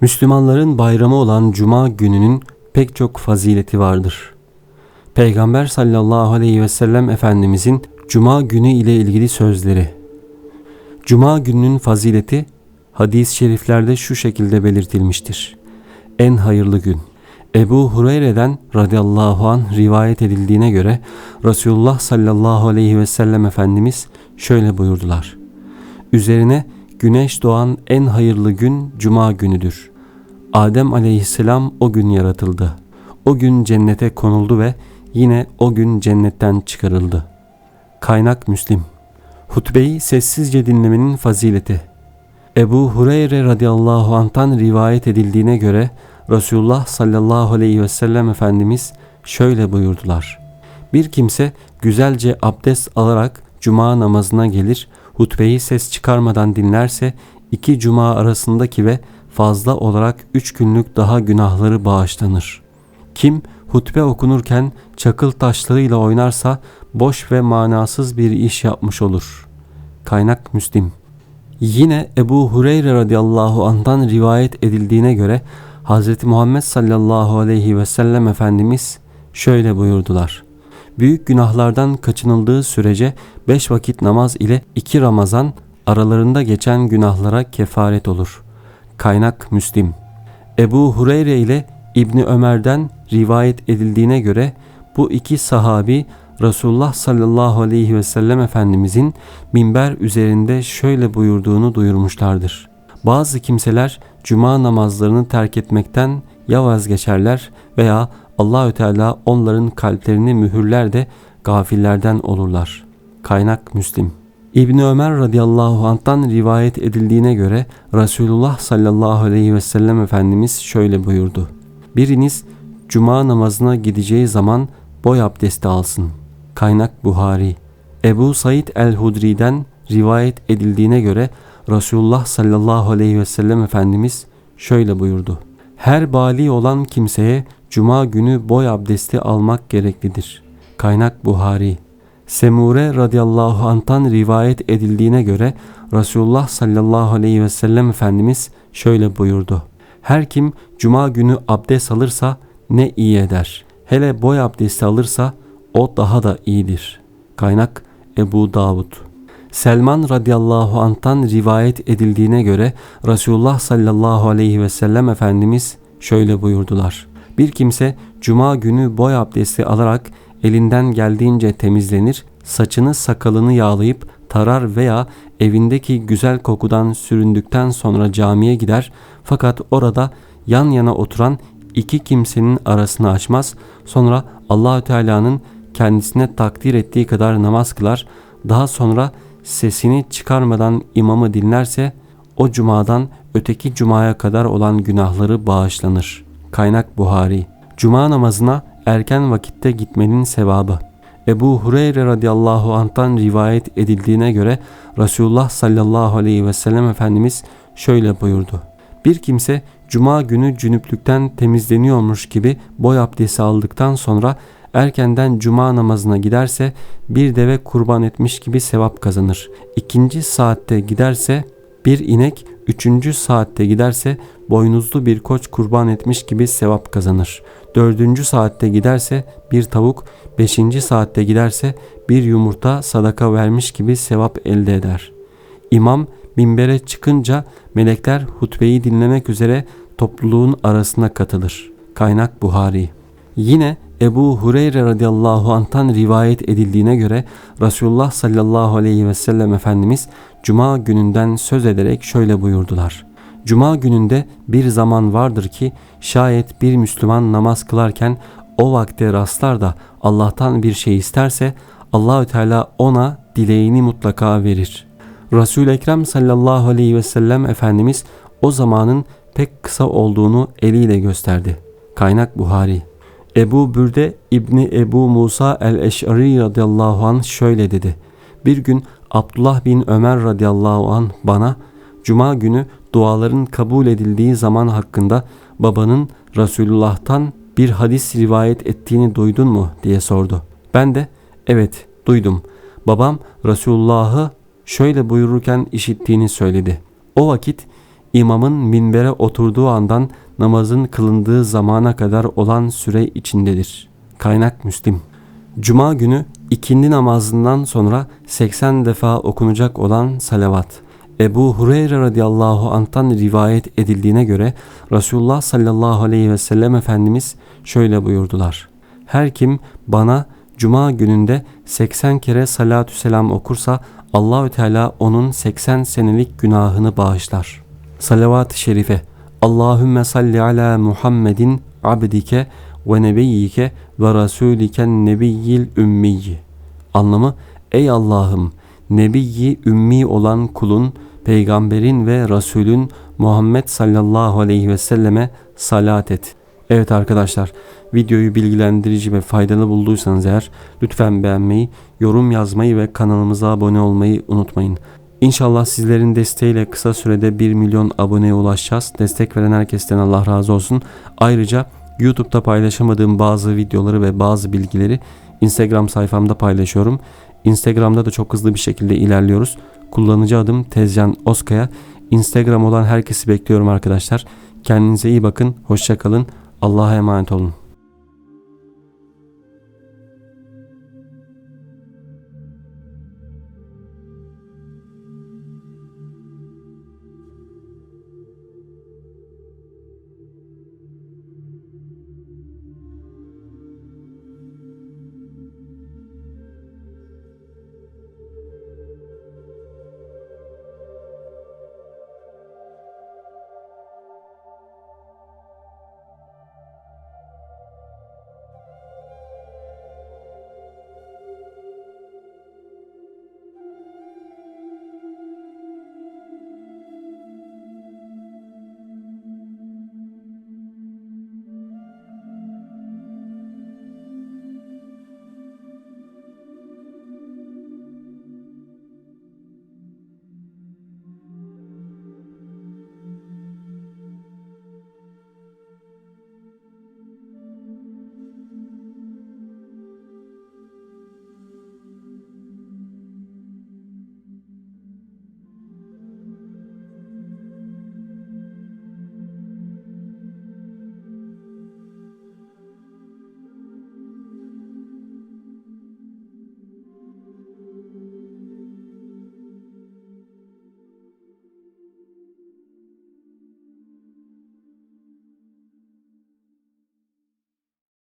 Müslümanların bayramı olan Cuma gününün pek çok fazileti vardır. Peygamber sallallahu aleyhi ve sellem Efendimizin Cuma günü ile ilgili sözleri. Cuma gününün fazileti hadis-i şeriflerde şu şekilde belirtilmiştir. En hayırlı gün. Ebu Hureyre'den radıyallahu an rivayet edildiğine göre Resulullah sallallahu aleyhi ve sellem Efendimiz şöyle buyurdular. Üzerine güneş doğan en hayırlı gün cuma günüdür. Adem aleyhisselam o gün yaratıldı. O gün cennete konuldu ve yine o gün cennetten çıkarıldı. Kaynak Müslim Hutbeyi sessizce dinlemenin fazileti Ebu Hureyre radıyallahu anh'tan rivayet edildiğine göre Resulullah sallallahu aleyhi ve sellem Efendimiz şöyle buyurdular. Bir kimse güzelce abdest alarak cuma namazına gelir, hutbeyi ses çıkarmadan dinlerse iki cuma arasındaki ve fazla olarak üç günlük daha günahları bağışlanır. Kim hutbe okunurken çakıl taşlarıyla oynarsa boş ve manasız bir iş yapmış olur. Kaynak Müslim Yine Ebu Hureyre radıyallahu anh'tan rivayet edildiğine göre Hz. Muhammed sallallahu aleyhi ve sellem Efendimiz şöyle buyurdular. Büyük günahlardan kaçınıldığı sürece beş vakit namaz ile iki Ramazan aralarında geçen günahlara kefaret olur. Kaynak Müslim Ebu Hureyre ile İbni Ömer'den rivayet edildiğine göre bu iki sahabi Resulullah sallallahu aleyhi ve sellem Efendimizin minber üzerinde şöyle buyurduğunu duyurmuşlardır. Bazı kimseler cuma namazlarını terk etmekten ya vazgeçerler veya Allahü Teala onların kalplerini mühürler de gafillerden olurlar. Kaynak Müslim. İbn Ömer radıyallahu anh'tan rivayet edildiğine göre Resulullah sallallahu aleyhi ve sellem Efendimiz şöyle buyurdu. Biriniz cuma namazına gideceği zaman boy abdesti alsın. Kaynak Buhari. Ebu Said el-Hudri'den rivayet edildiğine göre Resulullah sallallahu aleyhi ve sellem Efendimiz şöyle buyurdu. Her bali olan kimseye cuma günü boy abdesti almak gereklidir. Kaynak Buhari. Semure radıyallahu anh'tan rivayet edildiğine göre Resulullah sallallahu aleyhi ve sellem Efendimiz şöyle buyurdu. Her kim cuma günü abdest alırsa ne iyi eder. Hele boy abdesti alırsa o daha da iyidir. Kaynak Ebu Davud. Selman radıyallahu anh'tan rivayet edildiğine göre Resulullah sallallahu aleyhi ve sellem Efendimiz şöyle buyurdular. Bir kimse cuma günü boy abdesti alarak elinden geldiğince temizlenir, saçını sakalını yağlayıp tarar veya evindeki güzel kokudan süründükten sonra camiye gider fakat orada yan yana oturan iki kimsenin arasını açmaz. Sonra Allahü Teala'nın kendisine takdir ettiği kadar namaz kılar. Daha sonra sesini çıkarmadan imamı dinlerse o cumadan öteki cumaya kadar olan günahları bağışlanır. Kaynak Buhari. Cuma namazına erken vakitte gitmenin sevabı. Ebu Hureyre radıyallahu anh'tan rivayet edildiğine göre Resulullah sallallahu aleyhi ve sellem Efendimiz şöyle buyurdu. Bir kimse cuma günü cünüplükten temizleniyormuş gibi boy abdesti aldıktan sonra erkenden cuma namazına giderse bir deve kurban etmiş gibi sevap kazanır. İkinci saatte giderse bir inek, üçüncü saatte giderse boynuzlu bir koç kurban etmiş gibi sevap kazanır. Dördüncü saatte giderse bir tavuk, beşinci saatte giderse bir yumurta sadaka vermiş gibi sevap elde eder. İmam minbere çıkınca melekler hutbeyi dinlemek üzere topluluğun arasına katılır. Kaynak Buhari. Yine Ebu Hureyre radıyallahu anh'tan rivayet edildiğine göre Resulullah sallallahu aleyhi ve sellem Efendimiz Cuma gününden söz ederek şöyle buyurdular. Cuma gününde bir zaman vardır ki şayet bir Müslüman namaz kılarken o vakte rastlar da Allah'tan bir şey isterse Allahü Teala ona dileğini mutlaka verir. Resul Ekrem sallallahu aleyhi ve sellem Efendimiz o zamanın pek kısa olduğunu eliyle gösterdi. Kaynak Buhari. Ebu Bürde İbni Ebu Musa el-Eş'ari radıyallahu anh şöyle dedi. Bir gün Abdullah bin Ömer radıyallahu anh bana Cuma günü duaların kabul edildiği zaman hakkında babanın Resulullah'tan bir hadis rivayet ettiğini duydun mu diye sordu. Ben de evet duydum. Babam Resulullah'ı şöyle buyururken işittiğini söyledi. O vakit imamın minbere oturduğu andan namazın kılındığı zamana kadar olan süre içindedir. Kaynak Müslim. Cuma günü ikindi namazından sonra 80 defa okunacak olan salavat. Ebu Hureyre radıyallahu anh'tan rivayet edildiğine göre Resulullah sallallahu aleyhi ve sellem Efendimiz şöyle buyurdular. Her kim bana cuma gününde 80 kere salatü selam okursa Allahü Teala onun 80 senelik günahını bağışlar. Salavat-ı şerife Allahümme salli ala Muhammedin abdike ve nebiyyike ve rasuliken nebiyyil ümmiyyi. Anlamı ey Allah'ım nebiyyi ümmi olan kulun, peygamberin ve rasulün Muhammed sallallahu aleyhi ve selleme salat et. Evet arkadaşlar videoyu bilgilendirici ve faydalı bulduysanız eğer lütfen beğenmeyi, yorum yazmayı ve kanalımıza abone olmayı unutmayın. İnşallah sizlerin desteğiyle kısa sürede 1 milyon aboneye ulaşacağız. Destek veren herkesten Allah razı olsun. Ayrıca YouTube'da paylaşamadığım bazı videoları ve bazı bilgileri Instagram sayfamda paylaşıyorum. Instagram'da da çok hızlı bir şekilde ilerliyoruz. Kullanıcı adım Tezcan Oskaya. Instagram olan herkesi bekliyorum arkadaşlar. Kendinize iyi bakın. Hoşçakalın. Allah'a emanet olun.